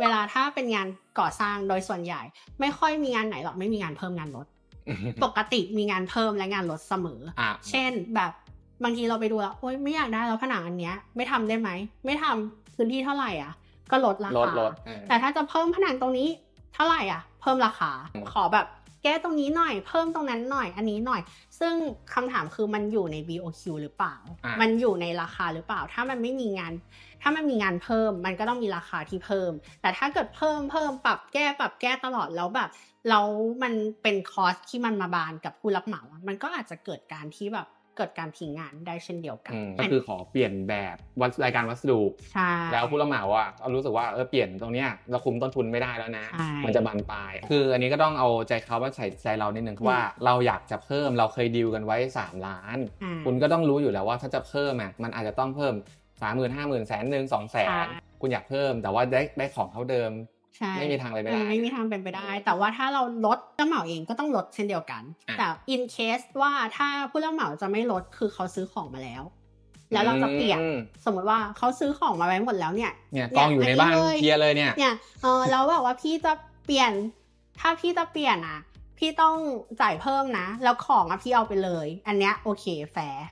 เวลาถ้าเป็นงานก่อสร้างโดยส่วนใหญ่ ไม่ค่อยมีงานไหนหรอกไม่มีงานเพิ่มงานลดปกติมีงานเพิ่มและงานลดเสมออะเช่นแบบบางทีเราไปดูแล้วโอ๊ยไม่อยากได้แล้วผนังอันเนี้ยไม่ทำได้ไหม ไม่ทำพื้นที่เท่าไหร่อะ ก็ลดราลดคาลดเออแต่ถ้าจะเพิ่มผนังตรงนี้เท่าไหร่อะ เพิ่มราคาอืมขอแบบแก้ตรงนี้หน่อย เพิ่มตรงนั้นหน่อย อันนี้หน่อย ซึ่งคำถามคือมันอยู่ใน BOQ หรือเปล่าอะมันอยู่ในราคาหรือเปล่า ถ้ามันไม่มีงาน ถ้ามันมีงานเพิ่ม มันก็ต้องมีราคาที่เพิ่ม แต่ถ้าเกิดเพิ่มเพิ่มปรับแก้ปรับแก้ตลอดแล้วแบบแล้วมันเป็นคอสที่มันมาบานกับผู้รับเหมาอะมันก็อาจจะเกิดการที่แบบ เกิดการทิ้งงานได้เช่นเดียวกันอืมก็คือขอเปลี่ยนแบบวัสรายการวัสดุใช่แล้วผู้รับเหมาอะรู้สึกว่าเออเปลี่ยนตรงเนี้ยเราคุมต้นทุนไม่ได้แล้วนะใช่มันจะบานปลาย คืออันนี้ก็ต้องเอาใจเขาว่าใส่ใจเรานิดนึงว่าเราอยากจะเพิ่มเราเคยดีลกันไว้ 3 ล้านอ่าคุณก็ต้องรู้อยู่แล้วว่าถ้าจะเพิ่มอะมันอาจจะต้องเพิ่มสามหมื่นห้าหมื่นแสนหนึ่งสองแสใช่นคุณอยากเพิ่มแต่ว่าได้ได้ของเท่าเดิม ใช่ไม่มีทางเลยไม่เอได้อไม่มีทางเป็นไปได้ แต่ว่าถ้าเราลดผู้รับเหมาเองก็ต้องลดเช่นเดียวกันอะแต่ in case ว่าถ้าผู้รับเหมาจะไม่ลดคือเขาซื้อของมาแล้ว แล้วเราจะเปลี่ยนอืมสมมติว่าเขาซื้อของมาไว้หมดแล้วเนี่ยเนี่ยกองอยู่ในบ้านอัเลยเคลียร์เลยเนี่ยเนี่ยเออแล้วแบบว่าพี่จะเปลี่ยน ถ้าพี่จะเปลี่ยนอะ พี่ต้องจ่ายเพิ่มนะ แล้วของอะพี่เอาไปเลย อันเนี้ยโอเคแฟร์